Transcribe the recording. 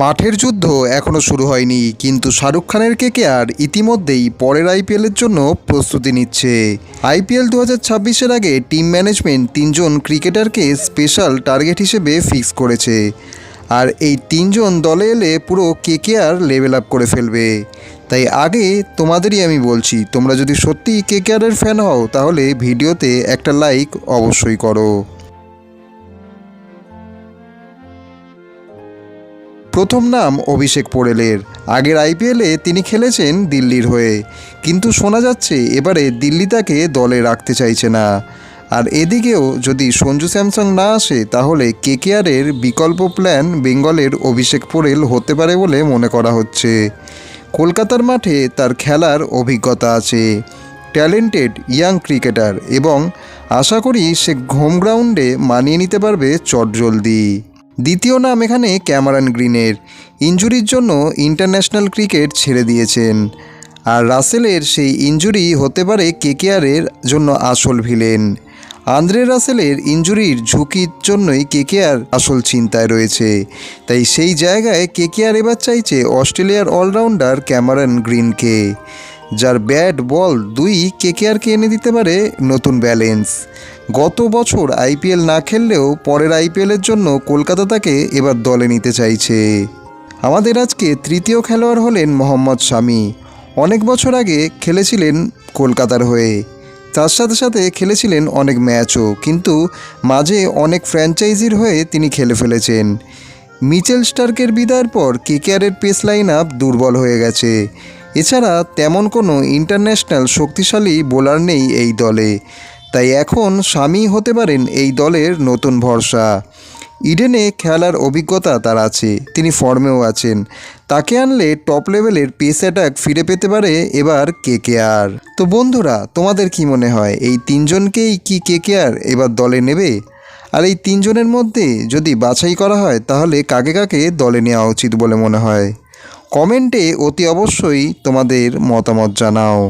মাঠের যুদ্ধ এখনও শুরু হয়নি, কিন্তু শাহরুখ খানের কেকেআর ইতিমধ্যেই পরের আইপিএলের জন্য প্রস্তুতি নিচ্ছে। আইপিএল দু হাজার আগে টিম ম্যানেজমেন্ট তিনজন ক্রিকেটারকে স্পেশাল টার্গেট হিসেবে ফিক্স করেছে। আর এই তিনজন দলে এলে পুরো কে কেকেআর লেভেল আপ করে ফেলবে। তাই আগে তোমাদেরই আমি বলছি, তোমরা যদি সত্যিই কেকেআরের ফ্যান হও, তাহলে ভিডিওতে একটা লাইক অবশ্যই করো। প্রথম নাম অভিষেক পোড়েলের। আগের আইপিএলে তিনি খেলেছেন দিল্লির হয়ে। কিন্তু শোনা যাচ্ছে এবারে দিল্লি তাকে দলে রাখতে চাইছে না। আর এদিকেও যদি সঞ্জু স্যামসাং না আসে, তাহলে কেকেআরের বিকল্প প্ল্যান বেঙ্গলের অভিষেক পোড়েল হতে পারে বলে মনে করা হচ্ছে। কলকাতার মাঠে তার খেলার অভিজ্ঞতা আছে। ট্যালেন্টেড ইয়াং ক্রিকেটার এবং আশা করি সে হোম গ্রাউন্ডে মানিয়ে নিতে পারবে চটজলদি। দ্বিতীয় নাম এখানে ক্যামারন গ্রিনের। ইঞ্জুরির জন্য ইন্টারন্যাশনাল ক্রিকেট ছেড়ে দিয়েছেন। আর রাসেলের সেই ইঞ্জুরি হতে পারে কেকেআরের জন্য আসল ভিলেন। আন্দ্রে রাসেলের ইঞ্জুরির ঝুঁকির জন্যই কেকেআর আসল চিন্তায় রয়েছে। তাই সেই জায়গায় কেকেআর এবার চাইছে অস্ট্রেলিয়ার অলরাউন্ডার ক্যামারন গ্রিনকে, যার ব্যাট বল দুই কেকেআরকে এনে দিতে পারে নতুন ব্যালেন্স। গত বছর আইপিএল না খেললেও পরের আইপিএলের জন্য কলকাতা তাকে এবার দলে নিতে চাইছে। আমাদের আজকে তৃতীয় খেলোয়াড় হলেন মোহাম্মদ শামি। অনেক বছর আগে খেলেছিলেন কলকাতার হয়ে। তার সাথে সাথে খেলেছিলেন অনেক ম্যাচও, কিন্তু মাঝে অনেক ফ্র্যাঞ্চাইজির হয়ে তিনি খেলে ফেলেছেন। মিচেল স্টার্কের বিদায়ের পর কেকেআরের পেস লাইন আপ দুর্বল হয়ে গেছে। এছাড়া তেমন কোনো ইন্টারন্যাশনাল শক্তিশালী বোলার নেই এই দলে। তাই এখন স্বামী হতে পারেন এই দলের নতুন ভরসা। ইডেনে খেলার অভিজ্ঞতা তার আছে, তিনি ফর্মেও আছেন। তাকে আনলে টপ লেভেলের পেস অ্যাটাক ফিরে পেতে পারে এবার কেকেআর তো বন্ধুরা, তোমাদের কি মনে হয়, এই তিনজনকেই কি কেকেআর এবার দলে নেবে? আর এই তিনজনের মধ্যে যদি বাছাই করা হয়, তাহলে কাকে কাকে দলে নেওয়া উচিত বলে মনে হয়? কমেন্টে অতি অবশ্যই তোমাদের মতামত জানাও।